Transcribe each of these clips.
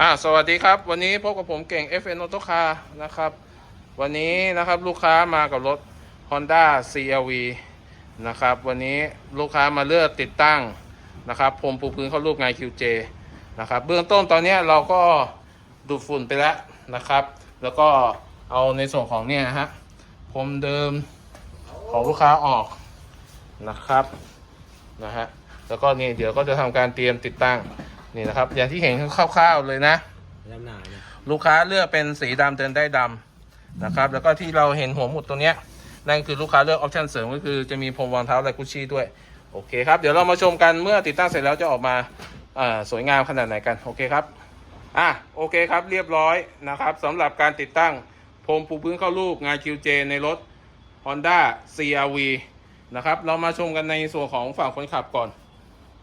อ่าสวัสดีครับ วันนี้พบกับผมเก่ง FN Auto Car นะครับ วันนี้นะครับลูกค้ามากับรถ Honda CRV นะครับ วันนี้ลูกค้ามาเลือกติดตั้งนะครับพรมปูพื้นเข้ารูปไง QJ นะครับ เบื้องต้นตอนนี้เราก็ดูดฝุ่นไปแล้วนะครับ แล้วก็เอาในส่วนของเนี่ยฮะพรมเดิมของลูกค้าออกนะครับนะฮะแล้วก็นี่เดี๋ยวก็จะทำการเตรียมติดตั้ง นี่นะครับ อย่างที่เห็นคร่าวๆเลยนะจำหน่ายเนี่ยลูกค้าเลือกเป็นสีดำเดินได้ดำนะครับ แล้วก็ที่เราเห็นหัวหมุดตรงเนี้ยนั่นคือลูกค้าเลือกออปชันเสริมก็คือจะมีพรมวางเท้าลายกุชชี่ด้วย โอเคครับ เดี๋ยวเรามาชมกันเมื่อติดตั้งเสร็จแล้วจะออกมาอ่าสวยงามขนาดไหนกัน โอเคครับ อะ โอเคครับ เรียบร้อยนะครับสำหรับการติดตั้งพรมปูพื้นเข้ารูปงาน QJ ในรถ Honda CRV นะครับ เรามาชมกันในส่วนของฝั่งคนขับก่อน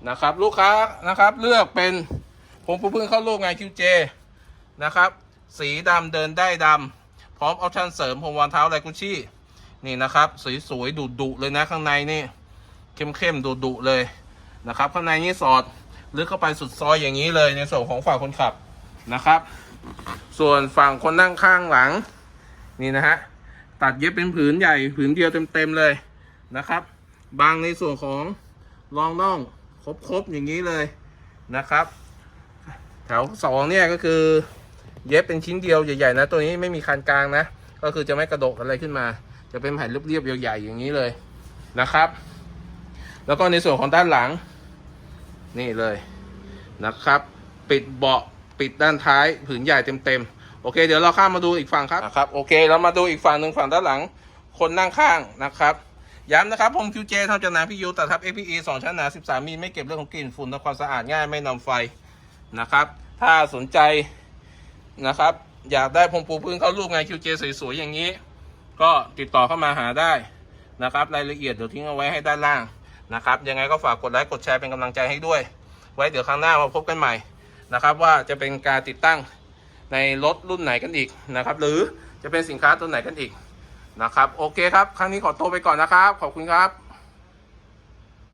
นะครับ ลูกค้านะครับเลือกเป็นพรมปูพื้นเข้ารูปงาน QJ นะครับ สีดำเดินได้ดำพร้อมออปชั่นเสริมพรมวางเท้าไลกุชชี่นี่นะครับสวยๆดุๆเลยนะข้างในนี่เข้มๆดุๆเลยนะครับ ข้างในนี่สอดลึกเข้าไปสุดซอยอย่างนี้เลยในส่วนของฝั่งคนขับนะครับ ส่วนฝั่งคนนั่งข้างหลัง นี่นะฮะตัดเย็บเป็นผืนใหญ่ผืนเดียวเต็มๆเลยนะครับ บางในส่วนของรองน่อง ครบๆอย่างนี้เลยนะครับ แถวสองเนี่ยก็คือ เย็บเป็นชิ้นเดียวใหญ่ๆนะ ตัวนี้ไม่มีคันกลางนะ ก็คือจะไม่กระดกอะไรขึ้นมา จะเป็นแผ่นเรียบๆใหญ่ๆอย่างนี้เลยนะครับ แล้วก็ในส่วนของด้านหลัง นี่เลยนะครับ ปิดเบาะปิดด้านท้ายผืนใหญ่เต็มๆโอเค เดี๋ยวเราข้ามมาดูอีกฝั่งครับนะครับโอเค เรามาดูอีกฝั่งหนึ่งฝั่งด้านหลัง คนนั่งข้างนะครับ ย้ำนะครับผม QJ ทำจากหนังพี่ยูตัดทับ APE 2 ชั้นหนา 13มิลไม่เก็บเรื่องของกลิ่นฝุ่นทำความสะอาดง่ายไม่นำไฟนะครับ ถ้าสนใจนะครับ อยากได้พรมปูพื้นเข้ารูปงาน QJ สวยๆอย่างนี้ ก็ติดต่อเข้ามาหาได้นะครับรายละเอียดเดี๋ยวทิ้งเอาไว้ให้ด้านล่างนะครับ ยังไงก็ฝากกดไลค์กดแชร์เป็นกำลังใจให้ด้วย ไว้เดี๋ยวครั้งหน้ามาพบกันใหม่นะครับ ว่าจะเป็นการติดตั้งในรถรุ่นไหนกันอีกนะครับ หรือจะเป็นสินค้าตัวไหนกันอีก นะครับ โอเคครับ ครั้งนี้ขอตัวไปก่อนนะครับ ขอบคุณครับ